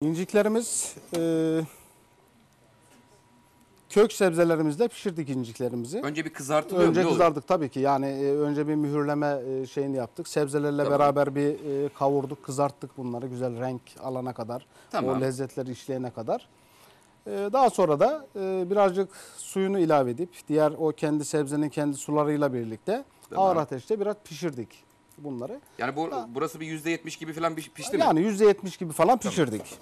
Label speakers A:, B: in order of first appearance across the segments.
A: İnciklerimiz e, kök sebzelerimizle pişirdik inciklerimizi.
B: Önce bir kızartılıyor mu?
A: Önce
B: Ne oluyor?
A: kızardık tabii ki. Yani e, önce bir mühürleme e, şeyini yaptık. Sebzelerle
B: Tamam.
A: beraber bir e, kavurduk, kızarttık bunları güzel renk alana kadar.
B: Tamam.
A: O lezzetleri işleyene kadar. E, daha sonra da e, birazcık suyunu ilave edip diğer o kendi sebzenin kendi sularıyla birlikte ağır ateşte biraz pişirdik bunları.
B: Yani bu, burası bir yüzde yetmiş gibi falan pişti mi?
A: Yani %70 gibi falan pişirdik.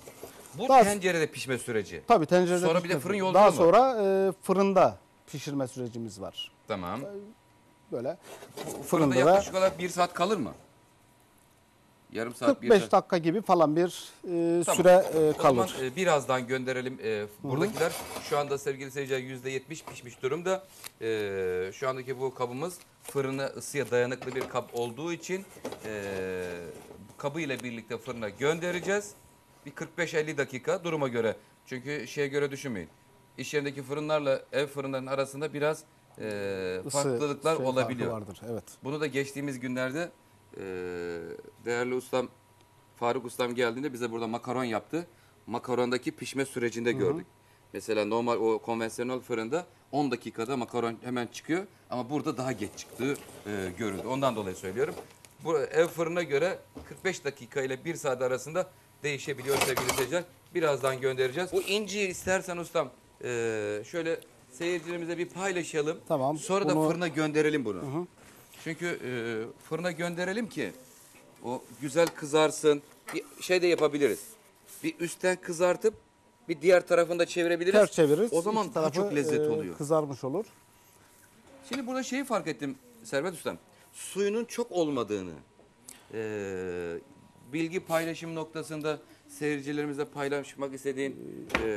B: Bu
A: Daha-
B: tencerede pişme süreci.
A: Tabii tencerede
B: Sonra bir de fırın yolculuğu
A: Daha
B: mu?
A: sonra e, fırında pişirme sürecimiz var.
B: Tamam.
A: Böyle
B: Fırında
A: fırında da
B: yaklaşık olarak bir saat kalır mı? Yarım saat, bir
A: 45
B: saat.
A: dakika gibi falan bir e,
B: Tamam.
A: süre e,
B: O zaman
A: kalır.
B: e, birazdan gönderelim. E, buradakiler şu anda sevgili seyirciler yüzde yetmiş pişmiş durumda. E, şu andaki bu kabımız fırına ısıya dayanıklı bir kap olduğu için e, kabı ile birlikte fırına göndereceğiz. Bir 45-50 dakika duruma göre. Çünkü şeye göre düşünmeyin. İş yerindeki fırınlarla ev fırınlarının arasında biraz e,
A: Isı,
B: farklılıklar
A: şey farkı
B: olabiliyor.
A: vardır. Evet.
B: Bunu da geçtiğimiz günlerde e, değerli ustam Faruk ustam geldiğinde bize burada makaron yaptı. Makarondaki pişme sürecinde gördük. Mesela normal o konvansiyonel fırında 10 dakikada makaron hemen çıkıyor ama burada daha geç çıktığı e, görüldü. Ondan dolayı söylüyorum. Bu ev fırına göre 45 dakika ile 1 saat arasında değişebiliyor sevgili seyirciler. Birazdan göndereceğiz. Bu inciyi istersen ustam e, şöyle seyircilerimize bir paylaşalım.
A: Tamam,
B: Sonra da
A: bunu-
B: fırına gönderelim bunu. Çünkü e, fırına gönderelim ki o güzel kızarsın. Bir şey de yapabiliriz. Bir üstten kızartıp bir diğer tarafını da çevirebiliriz.
A: Ters çeviririz.
B: O zaman
A: İki
B: daha
A: tarafı,
B: çok lezzet
A: e,
B: oluyor.
A: Kızarmış olur.
B: Şimdi burada şeyi fark ettim Servet Ustam. Suyunun çok olmadığını, e, bilgi paylaşım noktasında seyircilerimizle paylaşmak istediğin e,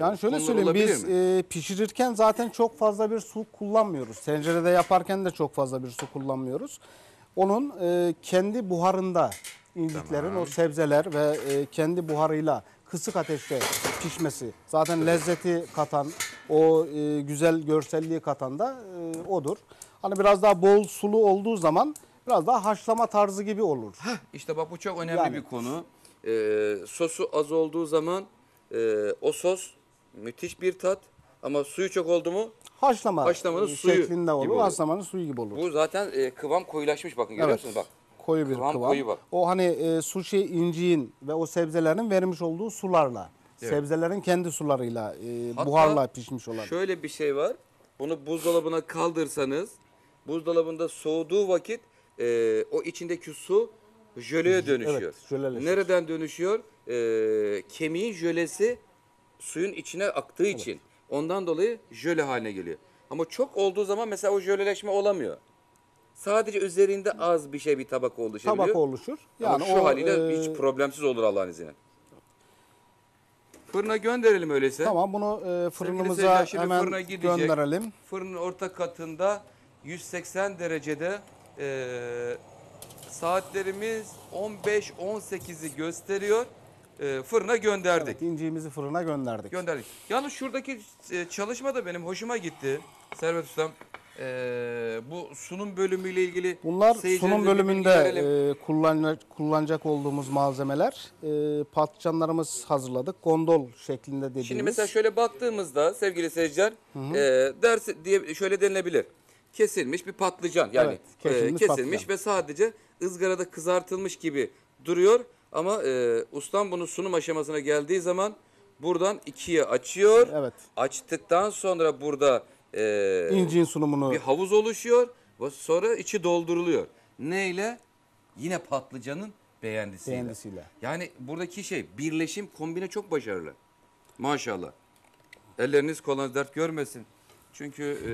A: Yani şöyle
B: konular
A: söyleyeyim
B: olabilir
A: biz
B: mi?
A: e, pişirirken zaten çok fazla bir su kullanmıyoruz. Tencerede yaparken de çok fazla bir su kullanmıyoruz. Onun e, kendi buharında inciklerin o sebzeler ve e, kendi buharıyla kısık ateşte pişmesi zaten lezzeti katan o e, güzel görselliği katan da e, odur. Hani biraz daha bol sulu olduğu zaman biraz daha haşlama tarzı gibi olur.
B: İşte bak bu çok önemli
A: Yani.
B: bir konu. Ee, sosu az olduğu zaman e, o sos müthiş bir tat ama suyu çok oldu mu
A: Haşlama
B: Haşlamanın
A: e,
B: suyu
A: şeklinde
B: gibi
A: olur.
B: oluyor.
A: Haşlamanın suyu gibi olur.
B: bu zaten e, kıvam koyulaşmış bakın görüyor musunuz bak.
A: Koyu bir
B: Kıvam
A: kıvam.
B: koyu bak.
A: O hani e, sushi inciğin ve o sebzelerin vermiş olduğu sularla,
B: Evet.
A: sebzelerin kendi sularıyla, e,
B: Hatta
A: buharla pişmiş olan.
B: Şöyle bir şey var. Bunu buzdolabına kaldırsanız buzdolabında soğuduğu vakit e, o içindeki su jöleye dönüşüyor.
A: jöleleşir.
B: Nereden dönüşüyor? E, kemiğin jölesi suyun içine aktığı için. Ondan dolayı jöle haline geliyor. Ama çok olduğu zaman mesela o jöleleşme olamıyor. Sadece üzerinde az bir şey bir tabak oluşabiliyor.
A: Tabak oluşur.
B: Ama
A: Yani
B: şu
A: o,
B: haliyle
A: e,
B: hiç problemsiz olur Allah'ın izniyle. Fırına gönderelim öyleyse.
A: Tamam bunu e, fırınımıza
B: şimdi
A: hemen
B: fırına gidecek.
A: gönderelim.
B: Fırının orta katında 180 derecede e, saatlerimiz 15-18'i gösteriyor. E, fırına gönderdik.
A: Evet, inciğimizi fırına gönderdik.
B: Gönderdik. Yalnız şuradaki e, çalışma da benim hoşuma gitti. Servet Ustam. E, bu sunum bölümüyle ilgili
A: Bunlar sunum bölümünde e, kullanacak, kullanacak olduğumuz malzemeler. E, patlıcanlarımız hazırladık. Gondol şeklinde dediğimiz.
B: Şimdi mesela şöyle baktığımızda sevgili seyirciler e, ders diye şöyle denilebilir. Kesilmiş bir patlıcan yani
A: Evet,
B: e,
A: kesilmiş
B: kesilmiş
A: patlıcan.
B: ve sadece ızgarada kızartılmış gibi duruyor. Ama e, ustam bunu sunum aşamasına geldiği zaman buradan ikiye açıyor.
A: Evet.
B: Açtıktan sonra burada e,
A: İnciğin sunumunu
B: bir havuz oluşuyor ve sonra içi dolduruluyor. Neyle? Yine patlıcanın beğendisiyle.
A: beğendisiyle.
B: Yani buradaki şey birleşim kombine çok başarılı. Maşallah. Elleriniz kolunuz dert görmesin. Çünkü e,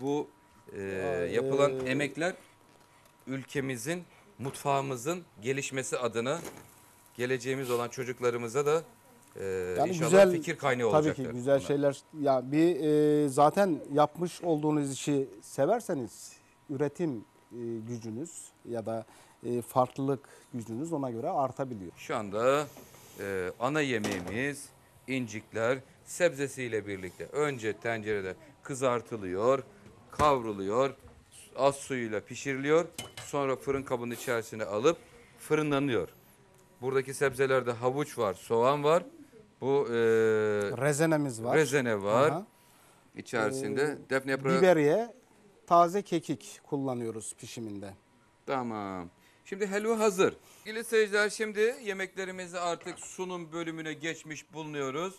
B: bu e, yapılan emekler ülkemizin, mutfağımızın gelişmesi adına geleceğimiz olan çocuklarımıza da e,
A: Yani
B: inşallah
A: güzel
B: fikir kaynağı
A: Tabii
B: olacaktır.
A: ki güzel
B: bunlar.
A: şeyler. Ya bir e, zaten yapmış olduğunuz işi severseniz üretim e, gücünüz ya da e, farklılık gücünüz ona göre artabiliyor.
B: Şu anda e, ana yemeğimiz incikler sebzesiyle birlikte önce tencerede kızartılıyor, kavruluyor, az suyuyla pişiriliyor. Sonra fırın kabının içerisine alıp fırınlanıyor. Buradaki sebzelerde havuç var, soğan var. Bu e,
A: Rezenemiz var.
B: rezene var.
A: Aha.
B: İçerisinde defne yaprağı.
A: Biberiye, taze kekik kullanıyoruz pişiminde.
B: Tamam. Şimdi helva hazır. Sevgili seyirciler şimdi yemeklerimizi artık sunum bölümüne geçmiş bulunuyoruz.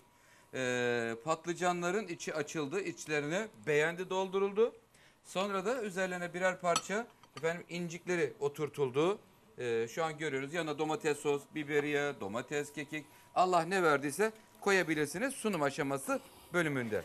B: Ee, patlıcanların içi açıldı. içlerine beğendi dolduruldu. Sonra da üzerlerine birer parça efendim incikleri oturtuldu. Ee, şu an görüyoruz. Yanına domates sos, biberiye, domates, kekik. Allah ne verdiyse koyabilirsiniz sunum aşaması bölümünde.